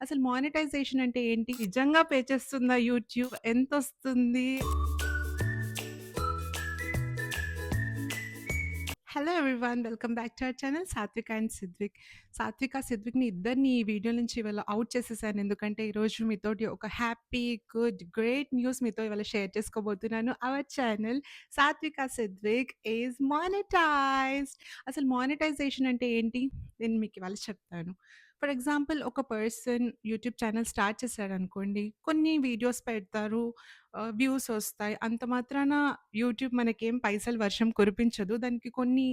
అసలు మానిటైజేషన్ అంటే ఏంటి? నిజంగా పే చేస్తుందా యూట్యూబ్? ఎంత వస్తుంది hello everyone. Welcome back to our channel Satvika and Sidvik. Satvika, సిద్విక్‌ని ఇద్దరిని ఈ వీడియో నుంచి ఇవాళ అవుట్ చేసేసాను. ఎందుకంటే ఈరోజు మీతోటి ఒక హ్యాపీ, గుడ్, గ్రేట్ న్యూస్ మీతో ఇవాళ షేర్ చేసుకోబోతున్నాను. Our channel Satvika Sidvik is monetized. అసలు మానిటైజేషన్ అంటే ఏంటి? నేను మీకు ఇవాళ చెప్తాను. ఫర్ ఎగ్జాంపుల్ ఒక పర్సన్ యూట్యూబ్ ఛానల్ స్టార్ట్ చేశాడు అనుకోండి కొన్ని వీడియోస్ పెడతారు. వ్యూస్ వస్తాయి అంత మాత్రాన యూట్యూబ్ మనకేం పైసలు వర్షం కురిపించదు. దానికి కొన్ని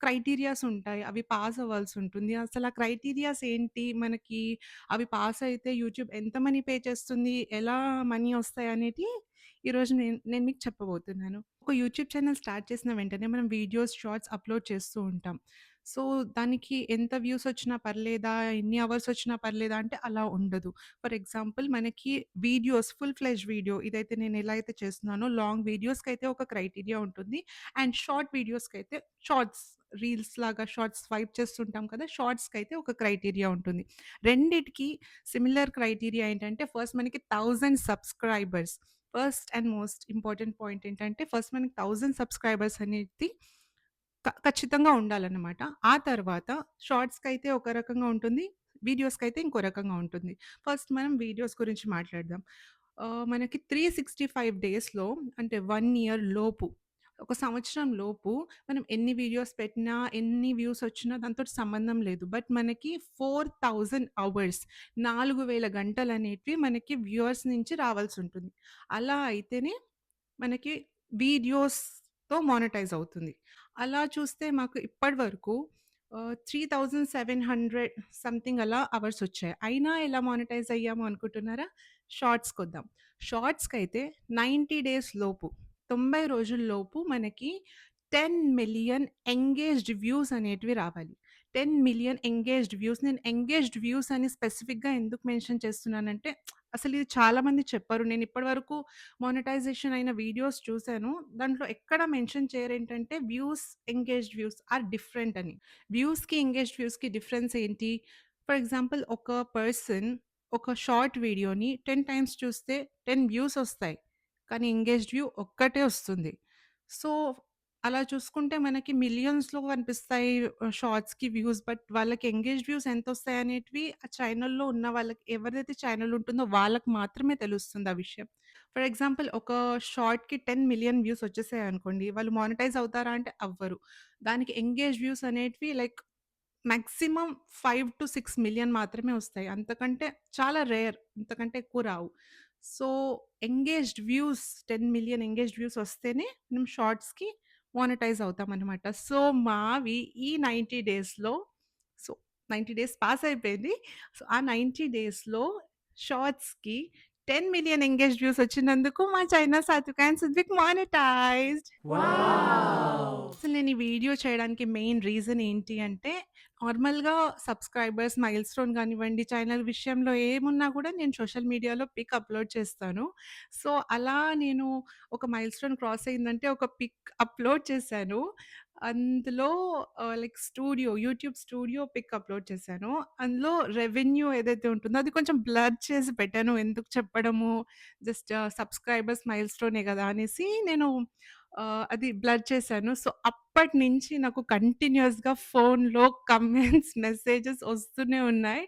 క్రైటీరియాస్ ఉంటాయి. అవి పాస్ అవ్వాల్సి ఉంటుంది అసలు ఆ క్రైటీరియాస్ ఏంటి? మనకి అవి పాస్ అయితే యూట్యూబ్ ఎంత మనీ పే చేస్తుంది? ఎలా మనీ వస్తాయి అనేది ఈరోజు నేను నేను మీకు చెప్పబోతున్నాను. ఒక యూట్యూబ్ ఛానల్ స్టార్ట్ చేసిన వెంటనే మనం వీడియోస్, షార్ట్స్ అప్‌లోడ్ చేస్తూ ఉంటాం. సో, దానికి ఎంత వ్యూస్ వచ్చినా పర్లేదా? ఎన్ని అవర్స్ వచ్చినా పర్లేదా? అంటే అలా ఉండదు. ఫర్ ఎగ్జాంపుల్ మనకి వీడియోస్ ఫుల్ ఫ్లెజ్ వీడియో ఇదైతే నేను ఎలా అయితే చేస్తున్నానో లాంగ్ వీడియోస్కి అయితే ఒక క్రైటీరియా ఉంటుంది. అండ్ షార్ట్ వీడియోస్‌కైతే షార్ట్స్ రీల్స్ లాగా షార్ట్స్ స్వైప్ చేస్తుంటాం కదా! షార్ట్స్కి అయితే ఒక క్రైటీరియా ఉంటుంది. రెండిటికి సిమిలర్ క్రైటీరియా ఏంటంటే ఫస్ట్ మనకి thousand subscribers. First and most important point ఏంటంటే ఫస్ట్ మనకి థౌజండ్ సబ్స్క్రైబర్స్ అనేది క ఖచ్చితంగా ఉండాలన్నమాట. ఆ తర్వాత షార్ట్స్‌కైతే ఒక రకంగా ఉంటుంది. వీడియోస్‌కైతే ఇంకో రకంగా ఉంటుంది. ఫస్ట్ మనం వీడియోస్ గురించి మాట్లాడదాం. ఆహ్, మనకి 365 డేస్‌లో అంటే 1 ఇయర్ లోపు, ఒక సంవత్సరం లోపు మనం ఎన్ని వీడియోస్ పెట్టినా, ఎన్ని వ్యూస్ వచ్చినా దాంతో సంబంధం లేదు. బట్ మనకి 4000 అవర్స్ 4000 గంటలనేటివి మనకి వ్యూవర్స్ నుంచి రావాల్సుంటుంది. అలా అయితేనే మనకి వీడియోస్‌తో మానిటైజ్ అవుతుంది. అలా చూస్తే మాకు ఇప్పటి వరకు ఆహ్, 3700 సంథింగ్ అలా అవర్స్ వచ్చాయి అయినా ఎలా మానిటైజ్ అయ్యాము అనుకుంటున్నారా? షార్ట్స్‌కొద్దాం. షార్ట్స్‌కైతే 90 డేస్ లోపు 90 రోజుల్లోపు మనకి 10,000,000 ఎంగేజ్డ్ వ్యూస్ అనేటివి రావాలి. Ten million engaged views. నేను ఎంగేజ్డ్ వ్యూస్ అని స్పెసిఫిక్‌గా ఎందుకు మెన్షన్ చేస్తున్నానంటే అసలు ఇది చాలామంది చెప్పారు నేను ఇప్పటివరకు మానిటైజేషన్ అయిన వీడియోస్ చూశాను దాంట్లో ఎక్కడ మెన్షన్ చేయరు ఏంటంటే views, engaged views are different అని. వ్యూస్‌కి, ఎంగేజ్డ్ వ్యూస్‌కి డిఫరెన్స్ ఏంటి? ఫర్ ఎగ్జాంపుల్ ఒక పర్సన్ ఒక షార్ట్ వీడియోని 10 టైమ్స్ చూస్తే 10 వ్యూస్ వస్తాయి కానీ ఎంగేజ్డ్ వ్యూ ఒక్కటే వస్తుంది సో, అలా చూసుకుంటే మనకి మిలియన్స్‌లో కనిపిస్తాయి షార్ట్స్‌కి వ్యూస్. బట్ వాళ్ళకి ఎంగేజ్డ్ వ్యూస్ ఎంతొస్తాయి అనేటివి ఆ ఛానెల్‌లో ఉన్న వాళ్ళకి ఎవరిదైతే ఛానెల్ ఉంటుందో వాళ్ళకి మాత్రమే తెలుస్తుంది ఆ విషయం. ఫర్ ఎగ్జాంపుల్ ఒక షార్ట్‌కి 10,000,000 వ్యూస్ ఒచ్చేసాయనుకోండి. వాళ్ళు మానిటైజ్ అవుతారా అంటే అవ్వరు. దానికి ఎంగేజ్డ్ వ్యూస్ అనేటివి లైక్ మాక్సిమం 5-6 మిలియన్ మాత్రమే వస్తాయి అంతకంటే చాలా రేర్. అంతకంటే ఎక్కువ రావు. So, engaged views 10,000,000 engaged views వస్తేనే మనం షార్ట్స్‌కి మానిటైజ్ అవుతామనమాట. సో, మావి ఈ 90 డేస్‌లో సో, 90 డేస్ పాస్ అయిపోయింది. సో, ఆ 90 డేస్‌లో షార్ట్స్‌కి 10,000,000 ఎంగేజ్డ్ వ్యూస్ ఒచ్చినందుకు మా ఛానల్ సాత్విక అండ్ సిద్విక్ మానిటైజ్డ్. అసలు నేను ఈ వీడియో చేయడానికి మెయిన్ రీజన్ ఏంటి అంటే, నార్మల్‌గా సబ్స్క్రైబర్స్ మైల్‌స్టోన్ గానివ్వండి, ఛానల్ విషయంలో ఏమున్నా కూడా నేను సోషల్ మీడియాలో పిక్ అప్‌లోడ్ చేస్తాను. సో, అలా నేను ఒక మైల్‌స్టోన్ క్రాస్ అయిందంటే ఒక పిక్ అప్‌లోడ్ చేశాను. అందులో like studio YouTube studio pic upload చేశాను. అందులో రెవెన్యూ ఏదైతే ఉంటుందో అది కొంచెం బ్లర్ చేసి పెట్టాను. ఎందుకు చెప్పడము జస్ట్ సబ్స్క్రైబర్స్ మైల్‌స్టోనే గదా! అనేసి నేను ఆహ్, అది బ్లర్ చేశాను. సో, అప్పటినుంచి నాకు కంటిన్యూయస్‌గా ఫోన్‌లో కమెంట్స్, మెసేజెస్ ఒస్తూనే ఉన్నాయి.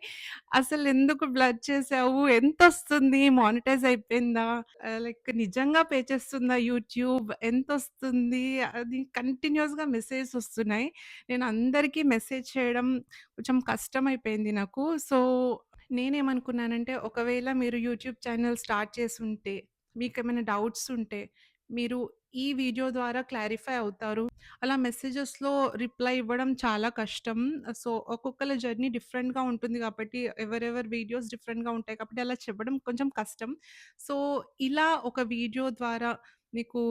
అసలెందుకు బ్లర్ చేశావు? ఎంతొస్తుంది? మానిటైజ్ అయిపోయిందా? ఆహ్, లైక్ నిజంగా పే చేస్తుందా యూట్యూబ్? ఎంతొస్తుంది? అది కంటిన్యూయస్‌గా మెసేజెస్ ఒస్తున్నాయి. నేను అందరికీ మెసేజ్ చేయడం కొంచెం కష్టమైపోయింది నాకు. సో, నేనేమనుకున్నానంటే ఒకవేళ మీరు యూట్యూబ్ ఛానల్ స్టార్ట్ చేసుంటే, మీకేమైనా డౌట్స్ ఉంటే, మీరు ఈ వీడియో ద్వారా క్లారిఫై అవుతారు. అలా మెసేజెస్‌లో రిప్లై ఇవ్వడం చాలా కష్టం. సో, ఒక్కొక్కళ్ళ జర్నీ డిఫరెంట్‌గా ఉంటుంది కాబట్టి, ఎవరెవరి వీడియోస్ డిఫరెంట్‌గా ఉంటాయి కాబట్టి అలా చెప్పడం కొంచెం కష్టం. సో, ఇలా ఒక వీడియో ద్వారా మీకు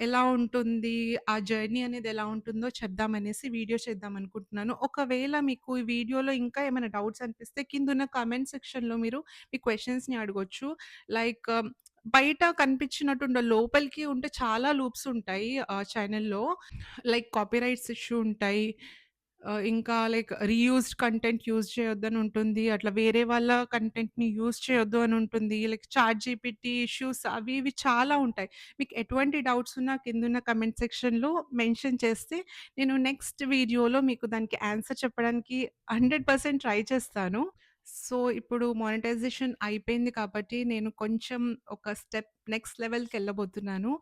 ఎలా ఉంటుంది? ఆ జర్నీ అనేది ఎలా ఉంటుందో చెప్దామనేసి వీడియో చేద్దామనుకుంటున్నాను. ఒకవేళ మీకు ఈ వీడియోలో ఇంకా ఏమైనా డౌట్స్ అనిపిస్తే కింద ఉన్న కామెంట్ సెక్షన్‌లో మీరు మీ క్వశ్చన్స్ని అడగొచ్చు. లైక్ బయట కనిపించినట్టు లోపలికి ఉంటే చాలా లూప్స్ ఉంటాయి ఆ ఛానెల్‌లో. లైక్ కాపీరైట్స్ ఇష్యూ ఉంటాయి. ఇంకా లైక్ రీయూజ్డ్ కంటెంట్ యూజ్ చేయొద్దని ఉంటుంది. అట్లా వేరే వాళ్ళ కంటెంట్‌ని యూజ్ చేయొద్దు అని ఉంటుంది. లైక్ చాట్‌జీపీటీ ఇష్యూస్ అవి ఇవి చాలా ఉంటాయి. మీకు ఎటువంటి డౌట్స్ ఉన్నా కిందున్న కమెంట్ సెక్షన్‌లో మెన్షన్ చేస్తే నేను నెక్స్ట్ వీడియోలో మీకు దానికి ఆన్సర్ చెప్పడానికి 100% ట్రై చేస్తాను. సో, ఇప్పుడు మానిటైజేషన్ అయిపోయింది కాబట్టి నేను కొంచెం ఒక స్టెప్ నెక్స్ట్ లెవెల్కి వెళ్ళబోతున్నాను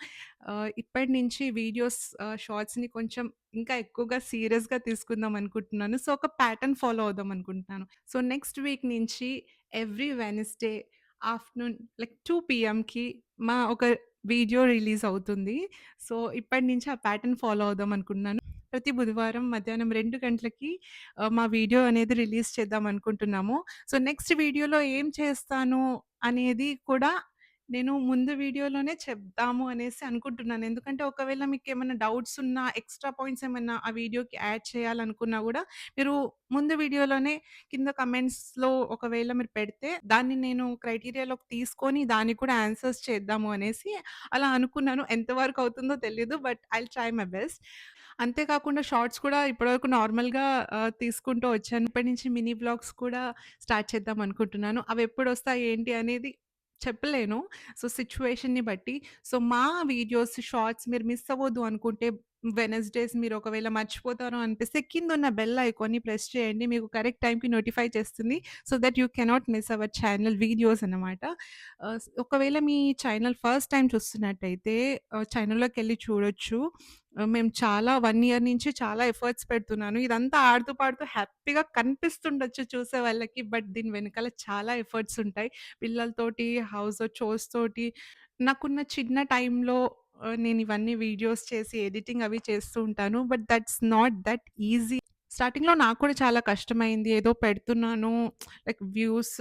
ఇప్పటి నుంచి వీడియోస్ షార్ట్స్‌ని కొంచెం ఇంకా ఎక్కువగా సీరియస్‌గా తీసుకుందాం అనుకుంటున్నాను. సో, ఒక ప్యాటర్న్ ఫాలో అవుదాం అనుకుంటున్నాను. సో, నెక్స్ట్ వీక్ నుంచి every Wednesday afternoon like two పీఎంకి మా ఒక వీడియో రిలీజ్ అవుతుంది. సో, ఇప్పటి నుంచి ఆ ప్యాటర్న్ ఫాలో అవుదాం అనుకుంటున్నాను. ప్రతి బుధవారం మధ్యాహ్నం రెండు గంటలకి మా వీడియో అనేది రిలీజ్ చేద్దాం అనుకుంటున్నాము. సో, నెక్స్ట్ వీడియోలో ఏం చేస్తాను అనేది కూడా నేను ముందు వీడియోలోనే చెప్దాము అనేసి అనుకుంటున్నాను. ఎందుకంటే ఒకవేళ మీకు ఏమైనా డౌట్స్ ఉన్నా, ఎక్స్‌ట్రా పాయింట్స్ ఏమైనా ఆ వీడియోకి యాడ్ చేయాలనుకున్నా కూడా మీరు ముందు వీడియోలోనే కింద కమెంట్స్‌లో ఒకవేళ మీరు పెడితే దాన్ని నేను క్రైటీరియాలోకి తీసుకొని దానికి కూడా ఆన్సర్స్ చేద్దాము అనేసి అలా అనుకున్నాను. ఎంతవరకు అవుతుందో తెలియదు but I try my best. అంతేకాకుండా షార్ట్స్ కూడా ఇప్పటివరకు నార్మల్‌గా తీసుకుంటూ వచ్చాను. ఇప్పటి నుంచి మినీ బ్లాగ్స్ కూడా స్టార్ట్ చేద్దాం అనుకుంటున్నాను. అవి ఎప్పుడు వస్తాయి ఏంటి అనేది చెప్పలేను. సో, సిచ్యువేషన్ని బట్టి. సో, మా వీడియోస్, షార్ట్స్ మీరు మిస్ అవ్వద్దు అనుకుంటే వెనస్డేస్ మీరు ఒకవేళ మర్చిపోతారు అనిపిస్తే కింద ఉన్న బెల్ ఐకాన్‌ని ప్రెస్ చేయండి. మీకు కరెక్ట్ టైంకి నోటిఫై చేస్తుంది. So that you cannot miss our channel videos అన్నమాట. ఒకవేళ మీ ఛానల్ ఫస్ట్ టైం చూస్తున్నట్టయితే ఛానల్లోకి వెళ్ళి చూడొచ్చు. ఆహ్, మేము చాలా 1 ఇయర్ నుంచి చాలా ఎఫర్ట్స్ పెడుతున్నాను. ఇదంతా ఆడుతూ పాడుతూ హ్యాపీగా కనిపిస్తుండొచ్చు చూసే వాళ్ళకి. బట్ దీని వెనకాల చాలా ఎఫర్ట్స్ ఉంటాయి. పిల్లలతోటి, హౌస్ చోర్స్ తోటి నాకున్న చిన్న టైంలో ఆహ్, నేను ఇవన్నీ వీడియోస్ చేసి ఎడిటింగ్ అవి చేస్తూ ఉంటాను. But that's not that easy. స్టార్టింగ్‌లో నాకు కూడా చాలా కష్టమైంది. ఏదో పెడుతున్నాను లైక్ వ్యూస్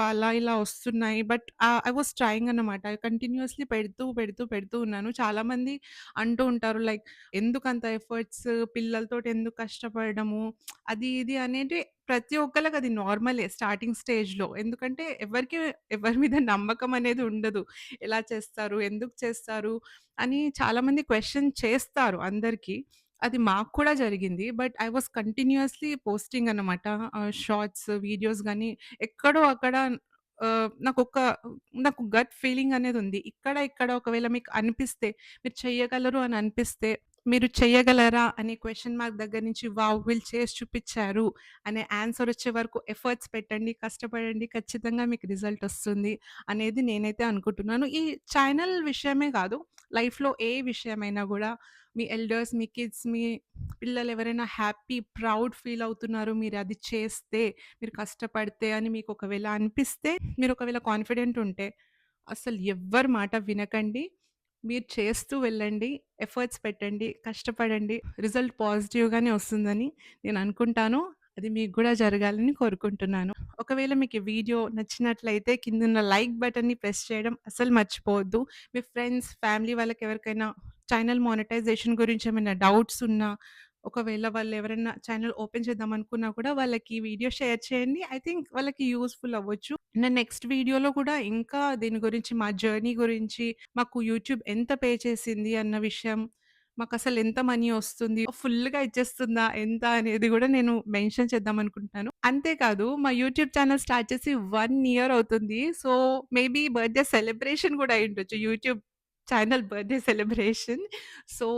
అలా ఇలా వస్తున్నాయి. But ah, I was trying అన్నమాట. కంటిన్యూయస్‌లీ పెడుతూ, పెడుతూ, పెడుతూ ఉన్నాను. చాలామంది అంటూ ఉంటారు లైక్ ఎందుకంత ఎఫర్ట్స్ పిల్లలతోటి ఎందుకు కష్టపడడము అది ఇది అనేది ప్రతి ఒక్కళ్ళకి అది నార్మలే స్టార్టింగ్ స్టేజ్‌లో. ఎందుకంటే ఎవరికీ ఎవరి మీద నమ్మకం అనేది ఉండదు. ఎలా చేస్తారు? ఎందుకు చేస్తారు? అని చాలామంది క్వెషన్ చేస్తారు అందరికీ అది మాకు కూడా జరిగింది. But I was continuously posting అన్నమాట. ఆహ్, షార్ట్స్, వీడియోస్ గాని ఎక్కడో అక్కడ ఆహ్, నాకొక నాకు గట్ ఫీలింగ్ అనేదుంది. ఇక్కడ, ఇక్కడ ఒకవేళ మీకు అనిపిస్తే మీరు చెయ్యగలరు అని అనిపిస్తే మీరు చెయ్యగలరా అనే క్వెషన్ మార్క్ దగ్గర నుంచి వావ్! వీళ్ళు చేసి చూపిచ్చారు అనే ఆన్సర్ వచ్చే వరకు ఎఫర్ట్స్ పెట్టండి, కష్టపడండి. ఖచ్చితంగా మీకు రిజల్ట్ వస్తుంది అనేది నేనైతే అనుకుంటున్నాను. ఈ ఛానల్ విషయమే కాదు లైఫ్‌లో ఏ విషయమైనా గూడా మీ ఎల్డర్స్, మీ కిడ్స్, మీ పిల్లలు ఎవరైనా హ్యాపీ, ప్రౌడ్ ఫీల్ అవుతున్నారు మీరు అది చేస్తే, మీరు కష్టపడితే అని మీకు ఒకవేళ అనిపిస్తే, మీరు ఒకవేళ కాన్ఫిడెంట్ ఉంటే అసలు ఎవ్వరి మాట వినకండి. మీరు చేస్తూ వెళ్ళండి. ఎఫర్ట్స్ పెట్టండి. కష్టపడండి. రిజల్ట్ పాజిటివ్‌గానే వస్తుందని నేను అనుకుంటాను. అది మీకు కూడా జరగాలని కోరుకుంటున్నాను. ఒకవేళ మీకు ఈ వీడియో నచ్చినట్లయితే కిందున్న లైక్ బటన్‌ని ప్రెస్ చేయడం అసలు మర్చిపోవద్దు. మీ ఫ్రెండ్స్, ఫ్యామిలీ వాళ్ళకి ఎవరికైనా ఛానల్ మానిటైజేషన్ గురించి ఏమైనా డౌట్స్ ఉన్నా, ఒకవేళ వాళ్ళు ఎవరైనా ఛానల్ ఓపెన్ చేద్దాం అనుకున్నా కూడా వాళ్ళకి వీడియో షేర్ చేయండి. ఐ థింక్ వాళ్ళకి యూజ్‌ఫుల్ అవ్వచ్చు. నేను నెక్స్ట్ వీడియోలో కూడా ఇంకా దీని గురించి మా జర్నీ గురించి, మాకు యూట్యూబ్ ఎంత పే చేసింది అన్న విషయం, మాకసలు ఎంత మనీ వస్తుంది, ఫుల్‌గా ఇచ్చేస్తుందా ఎంత అనేది గూడా నేను మెన్షన్ చేద్దాం అనుకుంటున్నాను. అంతేకాదు మా యూట్యూబ్ ఛానల్ స్టార్ట్ చేసి 1 ఇయర్ అవుతుంది. సో, మేబీ బర్త్‌డే సెలబ్రేషన్ గూడా అయ్యుండొచ్చు. YouTube channel birthday celebration. So,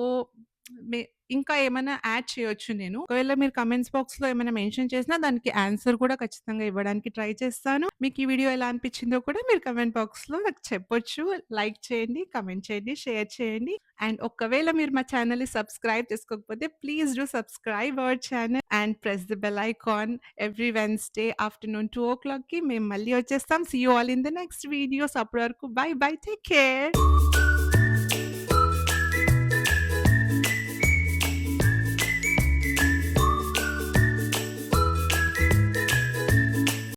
మే ఇంకా ఏమైనా యాడ్ చేయొచ్చు నేను. ఒకవేళ మీరు కామెంట్స్ బాక్స్‌లో ఏమైనా మెన్షన్ చేసినా దానికి ఆన్సర్ కూడా ఖచ్చితంగా ఇవ్వడానికి ట్రై చేస్తాను. మీకు ఈ వీడియో ఎలా అనిపించిందో కూడా మీరు కామెంట్ బాక్స్‌లో నాకు చెప్పొచ్చు. లైక్ చేయండి, కమెంట్ చేయండి, షేర్ చేయండి. అండ్ ఒకవేళ మీరు మా ఛానల్ సబ్స్క్రైబ్ చేసుకోకపోతే please do subscribe our channel and press the bell icon every Wednesday afternoon 2:00కి మేము మళ్ళీ వచ్చేస్తాం. See you all in the next videos. అప్పటి వరకు బై బై. Take care.